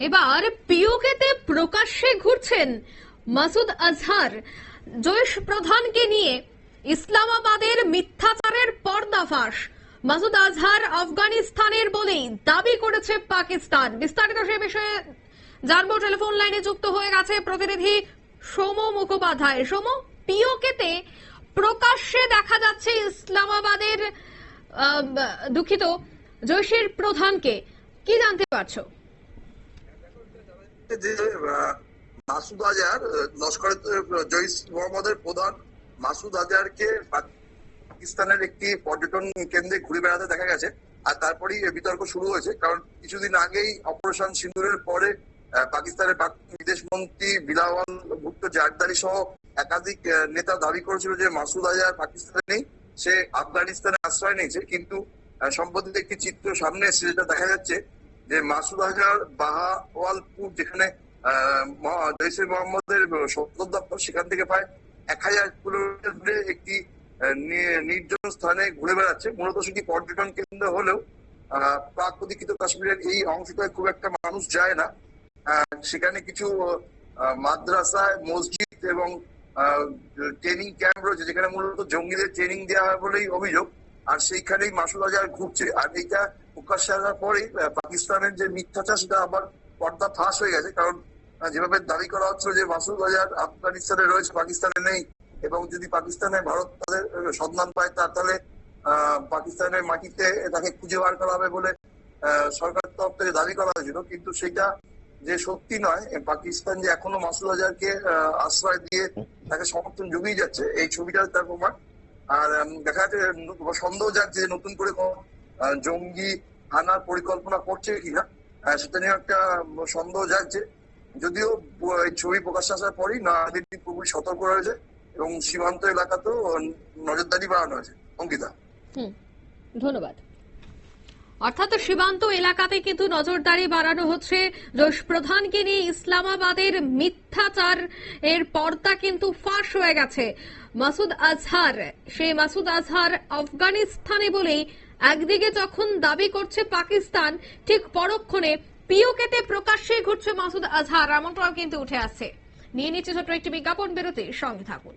এবার পিওকেতে প্রকাশ্যে ঘুরছেন মাসুদ আজহার জৈশ প্রধানকে নিয়ে ইসলামাবাদের মিথ্যাচারের পর্দাফাঁস মাসুদ আজহার আফগানিস্তানের বলেই দাবি করেছে পাকিস্তান। বিস্তারিত সে বিষয়ে জানব, টেলিফোন লাইনে যুক্ত হয়ে গেছে প্রতিনিধি সোম মুখোপাধ্যায়। সোম, পিওকেতে প্রকাশ্যে দেখা যাচ্ছে ইসলামাবাদের দুঃখিত জৈশের প্রধানকে। কি জানতে পারছ? যে মাসুদ লস্করের আহ, জৈশ মোহাম্মদের প্রধান মাসুদ আজহারকে পাকিস্তানের একটি পর্যটন কেন্দ্রে ঘুরে বেড়াতে দেখা গেছে। আর তারপরেই বিতর্ক শুরু হয়েছে কারণ কিছুদিন আগেই অপারেশন সিন্দুরের পরে পাকিস্তানের বিদেশ মন্ত্রী বিলাওয়াল ভুট্টো জারদারি সহ একাধিক নেতা দাবি করেছিল যে মাসুদ আজহার পাকিস্তানে নেই সে আফগানিস্তানে আশ্রয় নিয়েছে। কিন্তু সম্প্রতি একটি চিত্র সামনে এসেছে যেটা দেখা যাচ্ছে যে মাসুদ আজহার বাহাওয়ালপুর যেখানে জৈশে মোহাম্মদের সদর দপ্তর সেখান থেকে প্রায় এক হাজার কিলোমিটার দূরে একটি নির্জন স্থানে ঘুরে বেড়াচ্ছে। মূলত সেটি পর্যটন কেন্দ্র হলেও প্রাক কাশ্মীরের এই অংশটায় খুব একটা মানুষ যায় না। সেখানে কিছু মাদ্রাসা মসজিদ এবং ট্রেনিং ক্যাম্প রয়েছে, যেখানে মূলত জঙ্গিদের ট্রেনিং দেওয়া হয় বলেই অভিযোগ। আর সেইখানেই মাসুদ আজহার ঘুরছে। আর এইটা প্রকাশ্যে আসার পরেই পাকিস্তানের যে মিথ্যাচার সেটা আবার পর্দা ফাঁস হয়ে গেছে। কারণ যেভাবে দাবি করা হচ্ছিল যে মাসুদ আজহার আফগানিস্তানে রয়েছে পাকিস্তানে নেই এবং যদি পাকিস্তানে ভারত তাদের সন্ধান পায় তার তাহলে পাকিস্তানের মাটিতে তাকে খুঁজে বার করা হবে বলে আহ, সরকারের তরফ থেকে দাবি করা হয়েছিল। কিন্তু সেটা যে সত্যি নয় পাকিস্তান যে এখনও মাসুদ আজহারকে আহ, আশ্রয় দিয়ে তাকে সমর্থন জুগিয়ে যাচ্ছে এই ছবিটা তার প্রমাণ। আর দেখা যাচ্ছে সন্দেহ যাচ্ছে যে নতুন করে জঙ্গি আনার পরিকল্পনা করছে কিনা সেটা নিয়ে একটা সন্দেহ জাগছে। যদিও ছবি প্রকাশ আসার পরই নয়াদিল্লি পুরোপুরি সতর্ক রয়েছে এবং সীমান্ত এলাকাতেও নজরদারি বাড়ানো হয়েছে। অঙ্কিতা। ধন্যবাদ। অর্থাৎ সীমান্ত এলাকাতে কিন্তু নজরদারি বাড়ানো হচ্ছে। জোশ প্রধানকে নিয়ে ইসলামাবাদের মিথ্যাচার এর পর্দা কিন্তু ফাঁস হয়ে গেছে। মাসুদ আজহার, সেই মাসুদ আজহার আফগানিস্তানে বলেই একদিকে যখন দাবি করছে পাকিস্তান, ঠিক পরক্ষণে পিওকেতে প্রকাশ্যে ঘুরছে মাসুদ আজহার, এমনটাও কিন্তু উঠে আসছে। নিয়ে নিচ্ছে ছোট্ট একটি বিজ্ঞাপন বেরোতে সঙ্গে থাকুন।